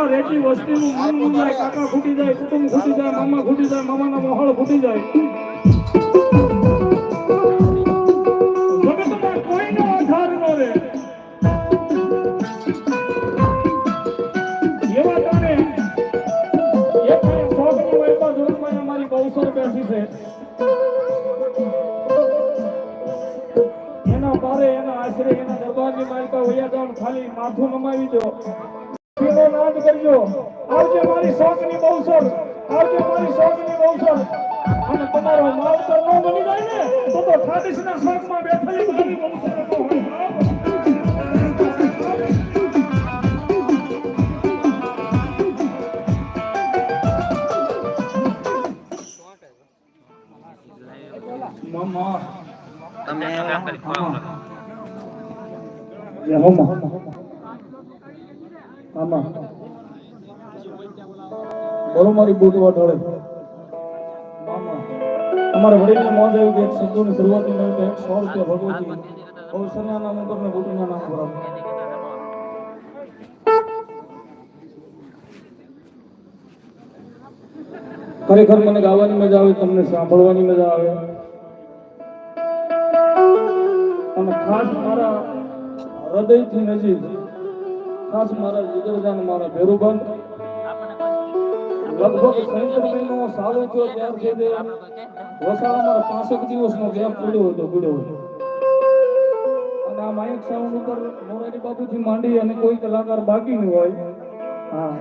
આખી વસ્તીનું મન મૂંઝાય કાકા ખૂટી જાય, કુટુંબ ખૂટી જાય, મામા ખૂટી જાય, મામાના મોહળ ખૂટી જાય. એના બારે એના આશરે એના દરબારની માલિકા વૈયા ખાલી માથું નમાવી દો. નાદ કરજો આવજો મારી શોખની બહુસર. આવજો મારી શોખની બહુસર. અને તમારો માવતર નો બની જાય ને તો તો ઠાડીસના શોખમાં બેઠેલી મારી બહુસર ન હોય. તમે એ હોમા. આમાં. બોલો મારી બુટવા ઢોળે અમારા વડીલને મોજ કે એક શબ્દોની શરૂઆતની નવી તો સો રૂપિયા ભગવતી. અવસરના નામ ઉપર ને બુટીના નામ ઉપર. ખરેખર મને ગાવાની મજા આવે, તમને સાંભળવાની મજા આવે. અને ખાસ મારા હૃદયથી નજીક, ખાસ મારા જીગરજાન મારા ભેરુબન લગભગ મહિનો સારો થયો ત્યારથી તે. વસાડા પાંસઠ દિવસનો ગેપ પડ્યો હતો પડ્યો હતો. અને આ માયક સાઉન્ડ ઉપર મોરારી બાપુથી માંડી અને કોઈ કલાકાર બાકી ન હોય. હા.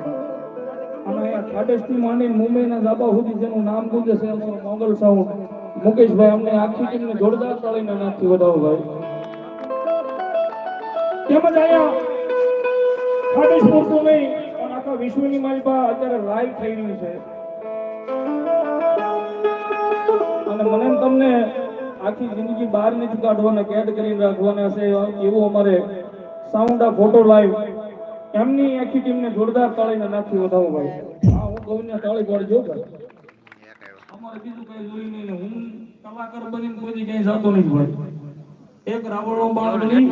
અને અહીંયા ઠાટેશથી માંડીને મુંબઈના ધાબા સુધી જેનું નામ ગુંજે છે અમારું મોગલ સાઉન્ડ મુકેશભાઈ અમને આખી ટીમને જોરદાર તાળીના નાખી વધાવો ભાઈ. તેમજ અહીંયા ઠાટેશ પૂરતું નહીં આખા વિશ્વની માલિકા અત્યારે લાઈવ થઈ રહ્યું છે. અને મને તમને આખી જિંદગી બહાર નથી કાઢવાના કેદ કરીને રાખવાના છે એવું અમારે સાઉન્ડ આ ફોટો લાઈવ એમની આખી ટીમને જોરદાર તાળીને નાખી વધાવો ભાઈ. હા હું ગૌને તાળી પાડજો. અમારે બીજું કઈ જોઈ નહીં હું કલાકાર બનીને કોઈ કઈ જાતો નહીં ભાઈ. એક રાવણ બાળ બની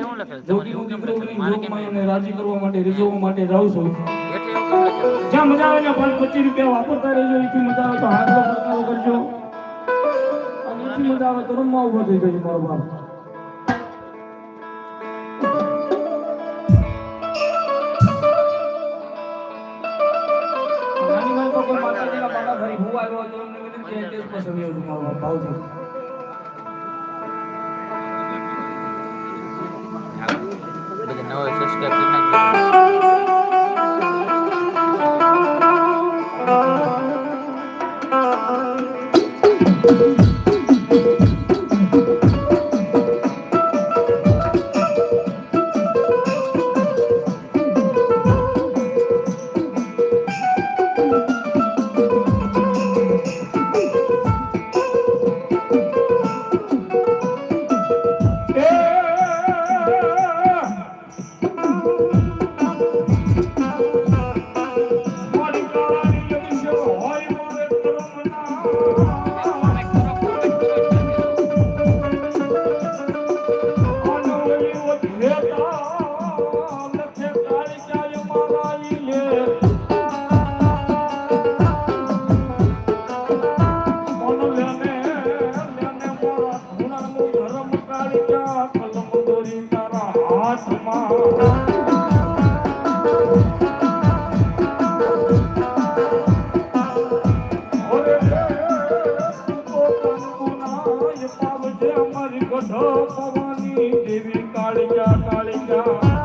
જોગીનો દીકરો બની લોકમાં એને રાજી કરવા માટે રીઝવવા માટે જાઉં છું. જ્યાં મજા આવે ત્યાં પાંચ પચીસ રૂપિયા વાપરતા રહેજો એથી મજા આવે તો હાથ વાપરતા કરજો અને એથી મજા આવે તો રૂમમાં ઊભો થઈ જજો મારો બાપ નાની મારી પર કોઈ માતાજીના પછી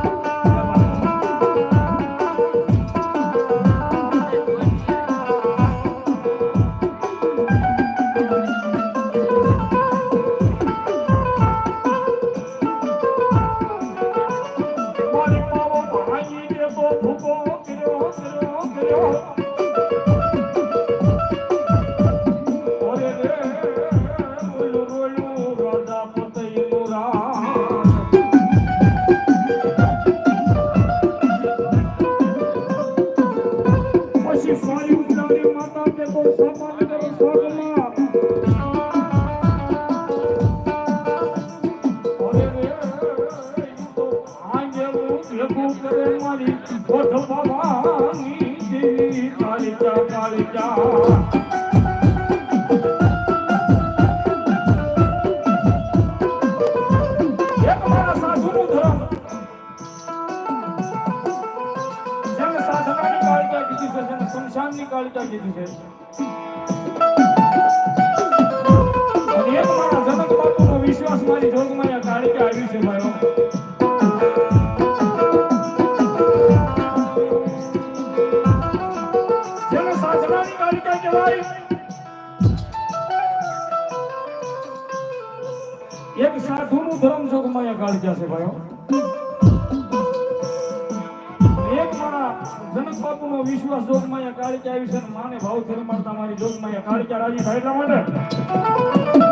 મારી જોગમાયા કાળિકા આવ્યું છે મારો. એક સાધુ નું ધર્મ જોગમાયા કાળિકા છે ભાઈઓ. એક મારા જનક બાપુનો વિશ્વાસ જોગમાયા કાળિકા આવી છે માને ભાવ રમાડતા મારી જોગમાયા કાળિકા રાજી થાય એટલા માટે.